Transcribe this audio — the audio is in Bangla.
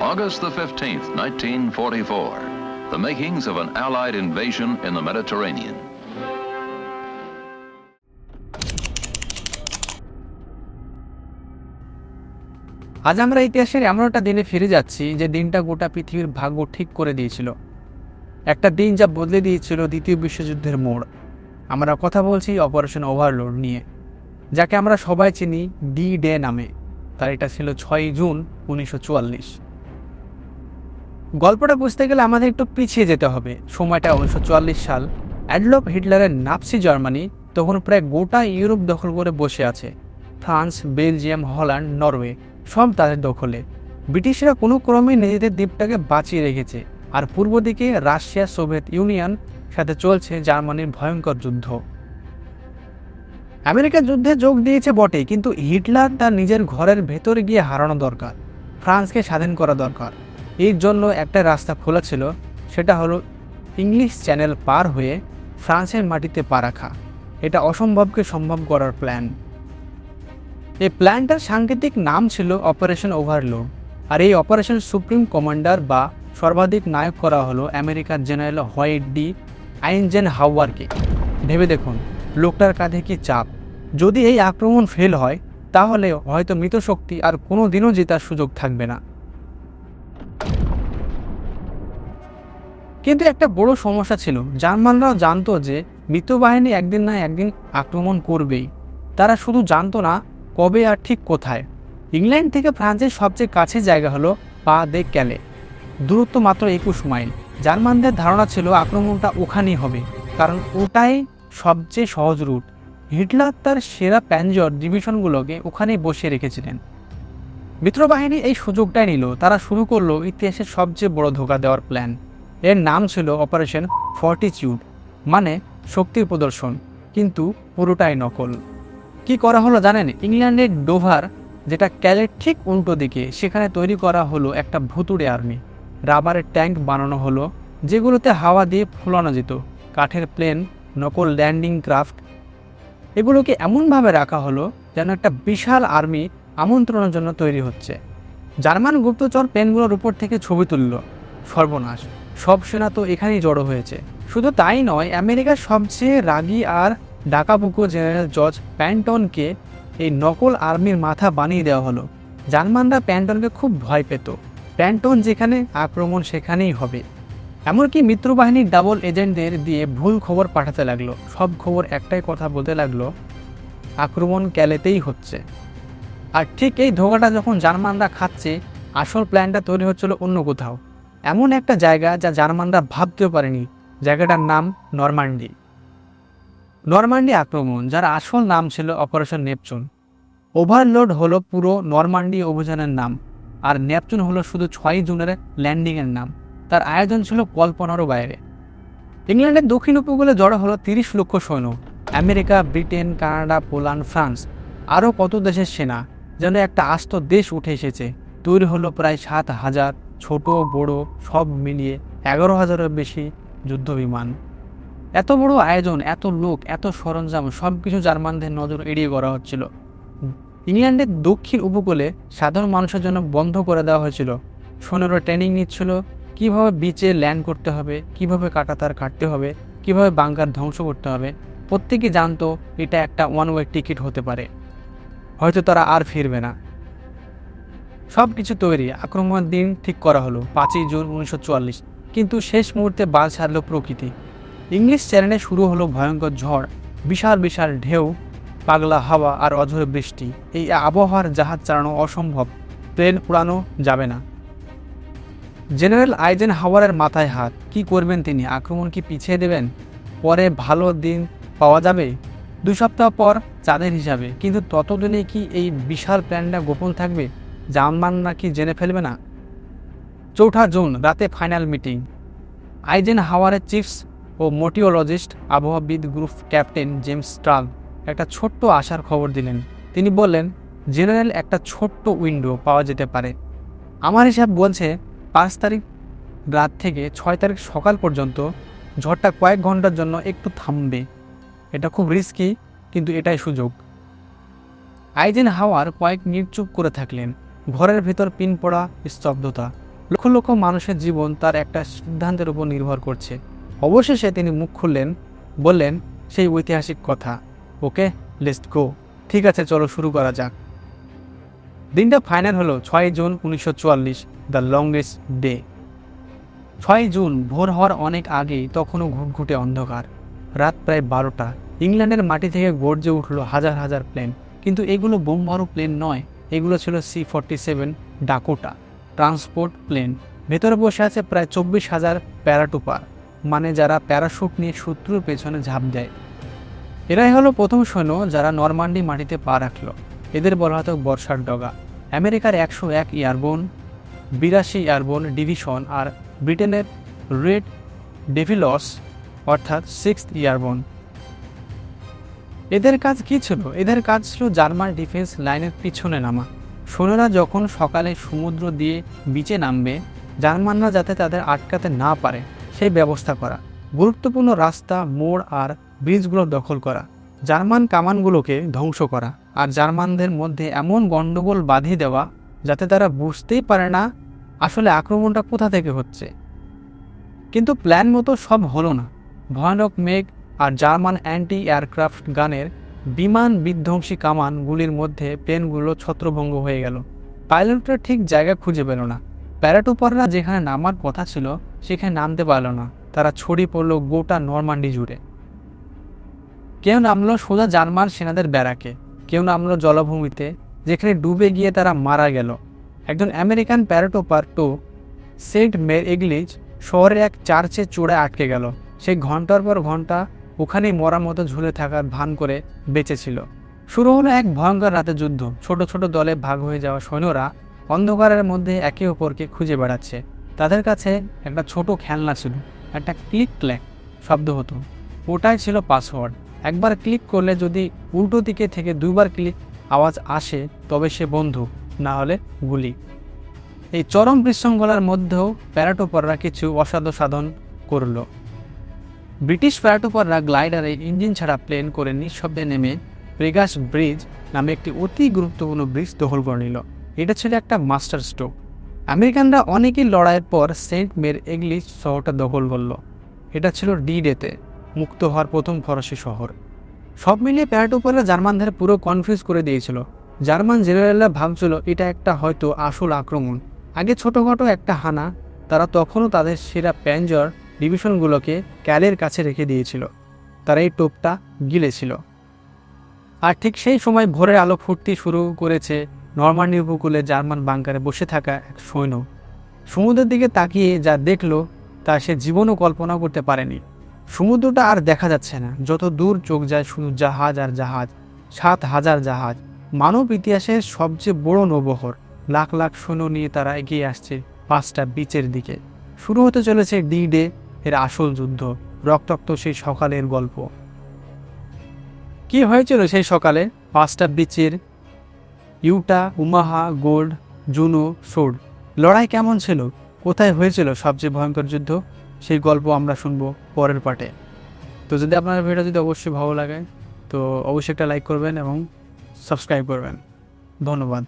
August the 15th, 1944. The makings of an Allied invasion in the Mediterranean. আজ আমরা ইতিহাসের এমন একটা দিনে ফিরে যাচ্ছি যে দিনটা গোটা পৃথিবীর ভাগ্য ঠিক করে দিয়েছিল একটা দিন যা বদলে দিয়েছিল দ্বিতীয় বিশ্বযুদ্ধের মোড় আমরা কথা বলছি অপারেশন ওভারলোড নিয়ে যাকে আমরা সবাই চিনি ডি ডে নামে তার এটা ছিল ছয়ই জুন উনিশশো চুয়াল্লিশ গল্পটা বুঝতে গেলে আমাদের একটু পিছিয়ে যেতে হবে। সময়টা উনিশশো চুয়াল্লিশ সাল। অ্যাডলফ হিটলারের নাপসি জার্মানি তখন প্রায় গোটা ইউরোপ দখল করে বসে আছে। ফ্রান্স, বেলজিয়াম, হল্যান্ড, নরওয়ে সব তাদের দখলে। ব্রিটিশরা কোনো ক্রমে নিজেদের দ্বীপটাকে বাঁচিয়ে রেখেছে। আর পূর্ব দিকে রাশিয়া, সোভিয়েত ইউনিয়ন সাথে চলছে জার্মানির ভয়ঙ্কর যুদ্ধ। আমেরিকা যুদ্ধে যোগ দিয়েছে বটে কিন্তু হিটলার তার নিজের ঘরের ভেতরে গিয়ে হারানো দরকার। ফ্রান্সকে স্বাধীন করা দরকার। এর জন্য একটা রাস্তা খোলা ছিল, সেটা হলো ইংলিশ চ্যানেল পার হয়ে ফ্রান্সের মাটিতে পা রাখা। এটা অসম্ভবকে সম্ভব করার প্ল্যান। এই প্ল্যানটার সাংকেতিক নাম ছিল অপারেশন ওভারলোড, আর এই অপারেশন সুপ্রিম কমান্ডার বা সর্বাধিক নায়ক করা হলো আমেরিকার জেনারেল হোয়াইট ডি আইনজেন হাওয়ারকে ভেবে দেখুন, লোকটার কাঁধে কি চাপ। যদি এই আক্রমণ ফেল হয়, তাহলে হয়তো মৃতশক্তি আর কোনো দিনও জেতার সুযোগ থাকবে না। কিন্তু একটা বড় সমস্যা ছিল। জার্মানরাও জানতো যে মিত্রবাহিনী একদিন না একদিন আক্রমণ করবেই। তারা শুধু জানতো না কবে আর ঠিক কোথায়। ইংল্যান্ড থেকে ফ্রান্সের সবচেয়ে কাছের জায়গা হলো পা দে ক্যালে। দূরত্ব মাত্র একুশ মাইল। জার্মানদের ধারণা ছিল আক্রমণটা ওখানেই হবে, কারণ ওটাই সবচেয়ে সহজ রুট। হিটলার তার সেরা প্যাঞ্জর ডিভিশনগুলোকে ওখানেই বসিয়ে রেখেছিলেন। মিত্রবাহিনী এই সুযোগটাই নিল। তারা শুরু করল ইতিহাসের সবচেয়ে বড় ধোকা দেওয়ার প্ল্যান। এর নাম ছিল অপারেশন ফর্টিচিউড মানে শক্তির প্রদর্শন, কিন্তু পুরোটাই নকল। কি করা হলো জানেন? ইংল্যান্ডের ডোভার, যেটা ক্যালের ঠিক উল্টো দিকে, সেখানে তৈরি করা হলো একটা ভুতুড়ে আর্মি। রাবারের ট্যাঙ্ক বানানো হলো, যেগুলোতে হাওয়া দিয়ে ফোলানো যেত, কাঠের প্লেন, নকল ল্যান্ডিং ক্রাফট। এগুলোকে এমনভাবে রাখা হলো যেন একটা বিশাল আর্মি আমন্ত্রণের জন্য তৈরি হচ্ছে। জার্মান গুপ্তচর প্লেনগুলোর উপর থেকে ছবি তুলল। সর্বনাশ। সব সেনা তো এখানেই জড়ো হয়েছে। শুধু তাই নয়, আমেরিকার সবচেয়ে রাগী আর ডাকাবুকো জেনারেল জর্জ প্যান্টনকে এই নকল আর্মির মাথা বানিয়ে দেওয়া হলো। জার্মানরা প্যান্টনকে খুব ভয় পেত। প্যান্টন যেখানে, আক্রমণ সেখানেই হবে। এমনকি মিত্রবাহিনীর ডাবল এজেন্টদের দিয়ে ভুল খবর পাঠাতে লাগল। সব খবর একটাই কথা বলতে লাগল, আক্রমণ ক্যালেতেই হচ্ছে। আর ঠিক এই ধোকাটা যখন জার্মানরা খাচ্ছে, আসল প্ল্যানটা তৈরি হচ্ছিল অন্য কোথাও। এমন একটা জায়গা যা জার্মানরা ভাবতেও পারেনি। জায়গাটার নাম নরমান্ডি। নরমান্ডি আক্রমণ, যার আসল নাম ছিল অপারেশন নেপচুন। ওভারলোড হলো পুরো নরমান্ডি অভিযানের নাম, আর নেপচুন হলো শুধু ছয় জুনের ল্যান্ডিংয়ের নাম। তার আয়োজন ছিল কল্পনারও বাইরে। ইংল্যান্ডের দক্ষিণ উপকূলে জড়ো হলো তিরিশ লক্ষ সৈন্য। America, Britain, Canada, Poland, France, আরও কত দেশের সেনা, যেন একটা আস্ত দেশ উঠে এসেছে। তৈরি হলো প্রায় সাত হাজার ছোট, বড়, সব মিলিয়ে এগারো হাজারের বেশি যুদ্ধ বিমান এত বড় আয়োজন, এত লোক, এত সরঞ্জাম সব কিছু জার্মানদের নজর এড়িয়ে করা হচ্ছিল। ইংল্যান্ডের দক্ষিণ উপকূলে সাধারণ মানুষের জন্য বন্ধ করে দেওয়া হয়েছিল। সৈন্যরা ট্রেনিং নিচ্ছিল, কীভাবে বিচে ল্যান্ড করতে হবে, কীভাবে কাটাতার কাটতে হবে, কীভাবে বাংকার ধ্বংস করতে হবে, প্রত্যেকে জানতো এটা একটা ওয়ান ওয়ে টিকিট হতে পারে। হয়তো তারা আর ফিরবে না। সব কিছু তৈরি আক্রমণের দিন ঠিক করা হলো পাঁচই জুন উনিশশো চুয়াল্লিশ। কিন্তু শেষ মুহূর্তে বাল ছাড়ল প্রকৃতি। ইংলিশ চ্যানেলে শুরু হলো ভয়ঙ্কর ঝড়, বিশাল বিশাল ঢেউ, পাগলা হাওয়া আর অঝরে বৃষ্টি। এই আবহাওয়ার জাহাজ চালানো অসম্ভব, প্লেন উড়ানো যাবে না। জেনারেল আইজেন হাওয়ারের মাথায় হাত, কি করবেন তিনি, আক্রমণ কি পিছিয়ে দেবেন? পরে ভালো দিন পাওয়া যাবে? দুই সপ্তাহ পর চাঁদের হিসাবে, কিন্তু ততদিনে কি এই বিশাল প্ল্যানটা গোপন থাকবে? জার্মানরা কি জেনে ফেলবে না? চৌঠা জুন, রাতে ফাইনাল মিটিং। আইজেন হাওয়ারের চিফস ও মোটিওলজিস্ট আবহাওয়াবিদ গ্রুপ ক্যাপ্টেন জেমস স্ট্রাল একটা ছোট্ট আশার খবর দিলেন। তিনি বললেন, জেনারেল একটা ছোট্ট উইন্ডো পাওয়া যেতে পারে। আমার হিসাব বলছে, পাঁচ তারিখ রাত থেকে ছয় তারিখ সকাল পর্যন্ত ঝড়টা কয়েক ঘণ্টার জন্য একটু থামবে। এটা খুব রিস্কি কিন্তু এটাই সুযোগ। আইজেন হাওয়ার কয়েক মিনিট চুপ করে থাকলেন। ঘরের ভেতর পিন পড়া স্তব্ধতা। লক্ষ লক্ষ মানুষের জীবন তার একটা সিদ্ধান্তের উপর নির্ভর করছে। অবশেষে তিনি মুখ খুললেন, বললেন, সেই ঐতিহাসিক কথা। ওকে লেস্ট গো। ঠিক আছে, চলো শুরু করা যাক। দিনটা ফাইনাল হলো ছয় জুন উনিশশো চুয়াল্লিশ, দ্য লংগেস্ট ডে। ছয় জুন, ভোর হওয়ার অনেক আগেই তখনও ঘুটঘুটে অন্ধকার। রাত প্রায় বারোটা। ইংল্যান্ডের মাটি থেকে গর্জে উঠল হাজার হাজার প্লেন। কিন্তু এগুলো বোমবারু প্লেন নয়। এগুলো ছিল C forty seven Dakota transport plane ভেতরে বসে আছে প্রায় চব্বিশ হাজার প্যারাটুপার মানে যারা প্যারাশুট নিয়ে শত্রুর পেছনে ঝাঁপ দেয়। এরাই হলো প্রথম সৈন্য যারা নরমান্ডি মাটিতে পা রাখল। এদের বলা হতো বর্ষার ডগা। আমেরিকার একশো এক ইয়ারবোন বিরাশি এয়ারবোন ডিভিশন আর ব্রিটেনের রেড ডেভিলস, অর্থাৎ সিক্স ইয়ারবোন এদের কাজ কি ছিল? এদের কাজ ছিল জার্মান ডিফেন্স লাইনের পিছনে নামা। সৈন্যরা যখন সকালে সমুদ্র দিয়ে বিচে নামবে, জার্মানরা যাতে তাদের আটকাতে না পারে, সেই ব্যবস্থা করা। গুরুত্বপূর্ণ রাস্তা, মোড় আর ব্রিজগুলো দখল করা। জার্মান কামানগুলোকে ধ্বংস করা আর জার্মানদের মধ্যে এমন গণ্ডগোল বাঁধিয়ে দেওয়া যাতে তারা বুঝতেই পারে না আসলে আক্রমণটা কোথা থেকে হচ্ছে। কিন্তু প্ল্যান মতো সব হলো না। ভয়ানক মেঘ আর জার্মান অ্যান্টি এয়ারক্রাফট গানের বিমান বিধ্বংসী কামানগুলির মধ্যে প্লেনগুলো ছত্রভঙ্গ হয়ে গেল। পাইলটরা ঠিক জায়গা খুঁজে পেল না। প্যারাটুপাররা যেখানে নামার কথা ছিল, সেখানে নামতে পারল না। তারা ছড়িয়ে পড়ল গোটা নরমান্ডি জুড়ে। কেউ নামলো সোজা জার্মান সেনাদের ব্যারাকে। কেউ নামলো জলভূমিতে, যেখানে ডুবে গিয়ে তারা মারা গেল। একজন আমেরিকান প্যারাটোপার টু সেন্ট মের এগলিজ শহরের এক চার্চে চূড়ায় আটকে গেল। সে ঘণ্টার পর ঘণ্টা ওখানেই মরার মতো ঝুলে থাকার ভান করে বেঁচেছিল। শুরু হলো এক ভয়ঙ্কর রাতে যুদ্ধ। ছোট ছোট দলে ভাগ হয়ে যাওয়া সৈন্যরা অন্ধকারের মধ্যে একে অপরকে খুঁজে বেড়াচ্ছে। তাদের কাছে একটা ছোট খেলনা ছিল, একটা ক্লিক ক্ল্যাক শব্দ হতো। ওটাই ছিল পাসওয়ার্ড। একবার ক্লিক করলে যদি উল্টো দিকে থেকে দুবার ক্লিক আওয়াজ আসে, তবে সে বন্ধু, না হলে গুলি। এই চরম বিশৃঙ্খলার মধ্যেও প্যারাটোপাররা কিছু অসাধ্য সাধন করল। ব্রিটিশ প্যারাটোপাররা গ্লাইডারে ইঞ্জিন ছাড়া প্লেন করে নিঃশব্দে নেমে প্রেগাস ব্রিজ নামে একটি অতি গুরুত্বপূর্ণ ব্রিজ দখল করে নিল। এটা ছিল একটা মাস্টার স্ট্রোক আমেরিকানরা অনেকই লড়াইয়ের পর সেন্ট মের এগলিশ শহরটা দখল করল। এটা ছিল ডি ডেতে মুক্ত হওয়ার প্রথম ফরাসি শহর। সব মিলিয়ে প্যারাটোপাররা জার্মানদের পুরো কনফিউজ করে দিয়েছিল। জার্মান জেনারেলরা ভাবছিল, এটা একটা হয়তো আসল আক্রমণ। আগে ছোটোখাটো একটা হানা, তারা তখনও তাদের সেরা প্যাঞ্জর ডিভিশনগুলোকে ক্যালের কাছে রেখে দিয়েছিল। তারা এই টোপটা গিলেছিল। আর ঠিক সেই সময় ভোরের আলো ফুটতে শুরু করেছে নরমান্ডি উপকূলে জার্মান বাংকারে বসে থাকা এক সৈন্য। সমুদ্রের দিকে তাকিয়ে যা দেখল, তা সে জীবনও কল্পনা করতে পারেনি। সমুদ্রটা আর দেখা যাচ্ছে না। যত দূর চোখ যায় শুধু জাহাজ আর জাহাজ, সাত হাজার জাহাজ। মানব ইতিহাসের সবচেয়ে বড় নৌবহর। লাখ লাখ সৈন্য নিয়ে তারা এগিয়ে আসছে পাঁচটা বিচের দিকে। শুরু হতে চলেছে ডি ডে এর আসল যুদ্ধ, রক্তাক্ত সেই সকালের গল্প। কি হয়েছিল সেই সকালে? পাঁচটা বিচের Utah, Omaha, Gold, Juno Sword লড়াই কেমন ছিল? কোথায় হয়েছিল সবচেয়ে ভয়ঙ্কর যুদ্ধ? সেই গল্প আমরা শুনব পরের পার্টে। তো যদি আপনার ভিডিও যদি অবশ্যই ভালো লাগে, তো অবশ্যই একটা লাইক করবেন এবং সাবস্ক্রাইব করবেন। ধন্যবাদ।